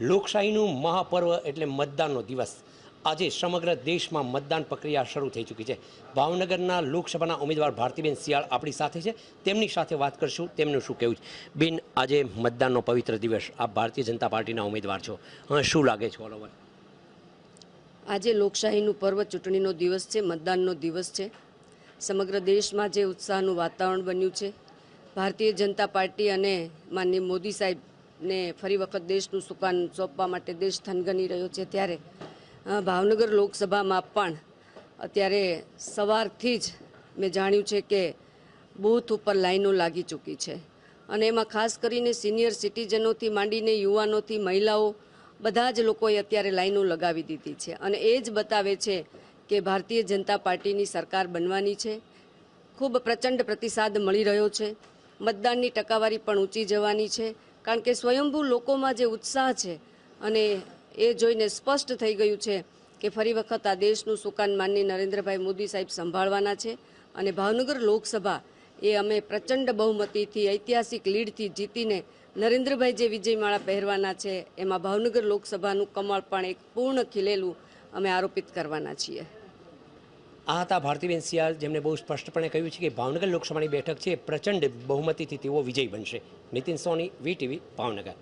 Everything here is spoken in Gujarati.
લોકશાહીનું મહાપર્વ એટલે મતદાનનો દિવસ. આજે સમગ્ર દેશમાં મતદાન પ્રક્રિયા શરૂ થઈ ચૂકી છે. ભાવનગરના લોકસભાના ઉમેદવાર ભારતીબેન શિયાળ આપણી સાથે છે. તેમની સાથે વાત કરશું, તેમનું શું કહેવું છે? બેન, આજે મતદાનનો પવિત્ર દિવસ. આપ ભારતીય જનતા પાર્ટીના ઉમેદવાર છો. હા, શું લાગે છે ઓલ ઓવર? આજે લોકશાહીનું પર્વ ચૂંટણીનો દિવસ છે, મતદાનનો દિવસ છે. સમગ્ર દેશમાં જે ઉત્સાહનું વાતાવરણ બન્યું છે. ભારતીય જનતા પાર્ટી અને માનનીય મોદી સાહેબને ફરી વખત દેશનું સુકાન સોંપવા માટે દેશ થનગની રહ્યો છે ત્યારે ભાવનગર લોકસભામાં પણ અત્યારે સવારથી જ મેં જાણ્યું છે કે બૂથ ઉપર લાઈનો લાગી ચૂકી છે. અને એમાં ખાસ કરીને સિનિયર સિટીઝનોથી માંડીને યુવાનોથી મહિલાઓ બધા જ લોકોએ અત્યારે લાઈનો લગાવી દીધી છે. અને એ જ બતાવે છે કે ભારતીય જનતા પાર્ટીની સરકાર બનવાની છે. ખૂબ પ્રચંડ પ્રતિસાદ મળી રહ્યો છે. મતદાનની ટકાવારી પણ ઊંચી જવાની છે. કારણ કે સ્વયંભૂ લોકોમાં જે ઉત્સાહ છે અને એ જોઈને સ્પષ્ટ થઈ ગયું છે કે ફરી વખત આ દેશનું સુકાન માનની નરેન્દ્રભાઈ મોદી સાહેબ સંભાળવાના છે અને ભાવનગર લોકસભા એ અમે પ્રચંડ બહુમતીથી, ઐતિહાસિક લીડથી જીતીને નરેન્દ્રભાઈ જે વિજયમાળા પહેરવાના છે, એમાં ભાવનગર લોકસભાનું કમળ પણ એક પૂર્ણ ખીલેલું અમે આરોપિત કરવાના છીએ. આ હતા ભારતીબેન સિયાલ જેમણે બહુ સ્પષ્ટપણે કહ્યું છે કે ભાવનગર લોકસભાની બેઠક છે પ્રચંડ બહુમતીથી તેઓ વિજય બનશે. નીતિન સોની વીટીવી ભાવનગર.